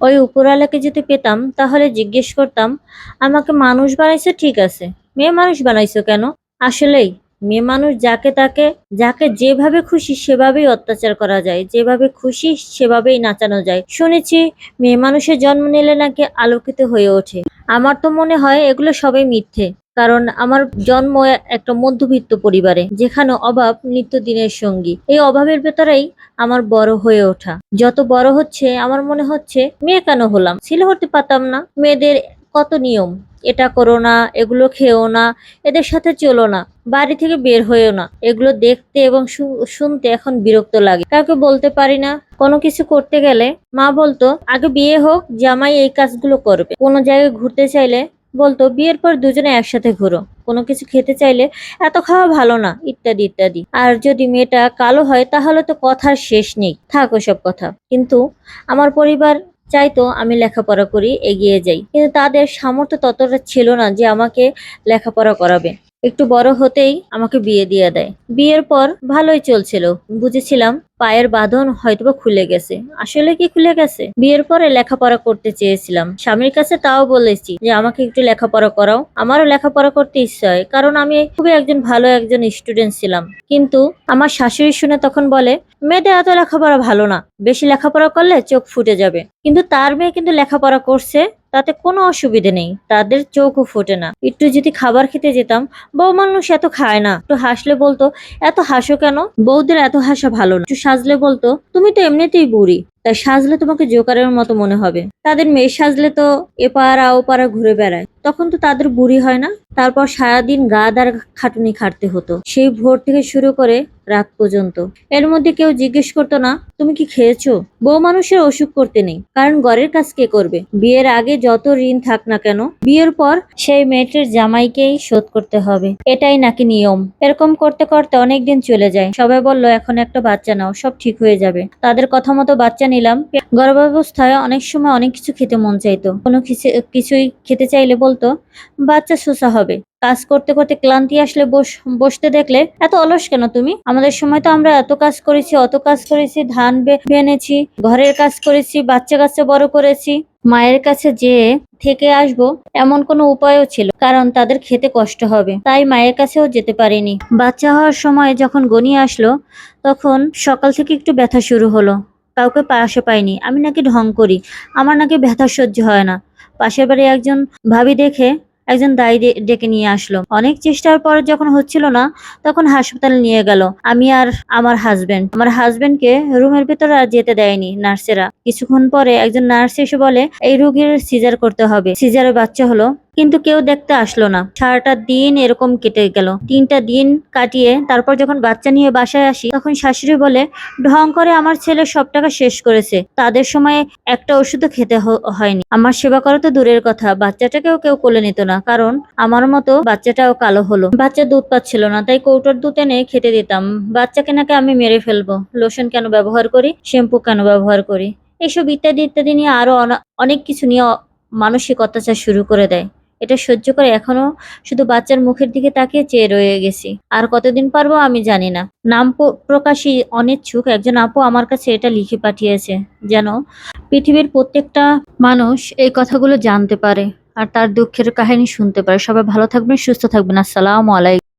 ওই উপরওয়ালাকে যদি পেতাম, তাহলে জিজ্ঞেস করতাম, আমাকে মানুষ বানাইছো ঠিক আছে, মেয়ে মানুষ বানাইছো কেন? আসলেই, মেয়ে মানুষ যাকে তাকে, যাকে যেভাবে খুশি সেভাবেই অত্যাচার করা যায়, যেভাবে খুশি সেভাবেই নাচানো যায়। শুনেছি, মেয়ে মানুষের জন্ম নিলে নাকি আলোকিত হয়ে ওঠে। আমার তো মনে হয় এগুলো সবাই মিথ্যে। কারণ আমার জন্ম একটা মধ্যবিত্ত পরিবারে, যেখানে অভাব নিত্যদিনের সঙ্গী। এই অভাবের ভেতরেই আমার বড় হয়ে ওঠা। যত বড় হচ্ছে, আমার মনে হচ্ছে, মেয়ে কেন হলাম? ছেলে হতে পারতাম না। মেয়েদের কত নিয়ম? এটা করো না, এগুলো খেও না, এদের সাথে চলো না, বাড়ি থেকে বের হয়েও না। এগুলো দেখতে এবং শুনতে এখন বিরক্ত লাগে। কাউকে বলতে পারি না। কোনো কিছু করতে গেলে মা বলতো, আগে বিয়ে হোক, জামাই এই কাজগুলো করবে। কোনো জায়গায় ঘুরতে চাইলে বলতো, বিয়ের পর দুজনে একসাথে ঘুরো। কোনো কিছু খেতে চাইলে এত খাওয়া ভালো না, ইত্যাদি ইত্যাদি। আর যদি মেয়েটা কালো হয়, তাহলে তো কথার শেষ নেই। থাক সব কথা। কিন্তু আমার পরিবার চাইতো আমি লেখাপড়া করি, এগিয়ে যাই। কিন্তু তাদের সামর্থ্য ততটা ছিল না যে আমাকে লেখাপড়া করাবে। একটু বড় হতেই আমাকে বিয়ে দিয়ে দেয়। বিয়ের পর ভালোই চলছিল। বুঝেছিলাম পায়ের বাঁধন হয়তোবা খুলে গেছে। আসলে কি খুলে গেছে? বিয়ের পরে লেখাপড়া করতে চেয়েছিলাম। স্বামীর কাছে তাও বলেছি যে, আমাকে একটু লেখাপড়া করাও। আমারও লেখাপড়া করতে ইচ্ছা হয়, কারণ আমি খুবই একজন ভালো একজন স্টুডেন্ট ছিলাম। কিন্তু আমার শাশুড়ি শুনে তখন বলে মেয়েদের এত লেখাপড়া ভালো না। বেশি লেখাপড়া করলে চোখ ফুটে যাবে। কিন্তু তার মেয়ে কিন্তু লেখাপড়া করছে, তাতে কোনো অসুবিধে নেই। তাদের চোখও ফোটে না। একটু যদি খাবার খেতে যেতাম, বউ মানুষ এত খায় না। একটু হাসলে বলতো, এত হাসো কেন? বউদের এত হাসা ভালো না। একটু সাজলে বলতো, তুমি তো এমনিতেই বুড়ি। তাই সাজলে তোমাকে জোকারের মতো মনে হবে। তাদের মেয়ে সাজলে তো এপাড়া ওপাড়া ঘুরে বেড়ায়। তখন তো তাদের বুড়ি হয় না। তারপর সারাদিন গা দার খাটুনি খাটতে হতো। সেই ভোর থেকে শুরু করে রাত পর্যন্ত। এর মধ্যে কেউ জিজ্ঞেস করতো না, তুমি কি খেয়েছো? বউ মানুষের অসুখ করতে নেই, কারণ ঘরের কাজ কে করবে? বিয়ের আগে যত ঋণ থাক না কেন, বিয়ের পর সেই মেয়েটির জামাইকেই শোধ করতে হবে। এটাই নাকি নিয়ম। এরকম করতে করতে অনেক দিন চলে যায়। সবাই বলল, এখন একটা বাচ্চা নাও, সব ঠিক হয়ে যাবে। তাদের কথা মতো বাচ্চা নিলাম। গর্ভাবস্থায় অনেক সময় অনেক কিছু খেতে মন চাইতো। কোনো কিছু কিছুই খেতে চাইলে বলতো, বাচ্চা সুসা হবে। কাজ করতে করতে ক্লান্তি আসলে বস, বসতে দেখলে এত অলস কেন তুমি? আমাদের সময় তো আমরা এত কাজ করেছি, অত কাজ করেছি, ধান বেনেছি, ঘরের কাজ করেছি, বাচ্চা কাচ্চা বড় করেছি। মায়ের কাছে যেয়ে থেকে আসব এমন কোনো উপায়ও ছিল, কারণ তাদের খেতে কষ্ট হবে, তাই মায়ের কাছেও যেতে পারিনি। বাচ্চা হওয়ার সময় যখন গনিয়ে আসলো, তখন সকাল থেকে একটু ব্যথা শুরু হলো। কাউকে পাশে পাইনি, আমি নাকি ঢং করি, আমার নাকি ব্যথা সহ্য হয় না। পাশের বাড়ি একজন ভাবি দেখে একজন দায়ী ডেকে নিয়ে আসলো। অনেক চেষ্টার পর যখন হচ্ছিল না, তখন হাসপাতালে নিয়ে গেল। আমি আর আমার হাজবেন্ড আমার হাজবেন্ডকে রুমের ভেতরে আর যেতে দেয়নি নার্সেরা। কিছুক্ষণ পরে একজন নার্স এসে বলে, এই রোগীর সিজার করতে হবে। সিজারে বাচ্চা হলো কিন্তু কেউ দেখতে আসলো না। সারাটা দিন এরকম কেটে গেল। তিনটা দিন কাটিয়ে তারপর যখন বাচ্চা নিয়ে বাসায় আসি, তখন শাশুড়ি বলে, ঢং করে আমার ছেলে সব টাকা শেষ করেছে। তাদের সময় একটা ওষুধও খেতে হয়নি। আমার সেবা করা তো দূরের কথা। বাচ্চাটাকেও কেউ কোলে নিত না। কারণ আমার মতো বাচ্চাটাও কালো হলো। বাচ্চা দুধ পাচ্ছিল না, তাই কৌটোর দুধ এনে খেতে দিতাম। বাচ্চাকে নাকি আমি মেরে ফেলব। লোশন কেন ব্যবহার করি? শ্যাম্পু কেন ব্যবহার করি? এসব ইত্যাদি ইত্যাদি নিয়ে আরও অনা- অনেক কিছু নিয়ে মানসিক অত্যাচার শুরু করে দেয়। এটা সহ্য করে এখনও শুধু বাচ্চার মুখের দিকে তাকিয়ে চেয়ে রয়ে গেছি। আর কতদিন পারব আমি জানি না। নাম প্রকাশী অনিচ্ছুক। একজন আপু আমার কাছে এটা লিখে পাঠিয়েছে, যেন পৃথিবীর প্রত্যেকটা মানুষ এই কথাগুলো জানতে পারে আর তার দুঃখের কাহিনী শুনতে পারে। সবাই ভালো থাকবেন, সুস্থ থাকবেন। আসসালামু আলাইকুম।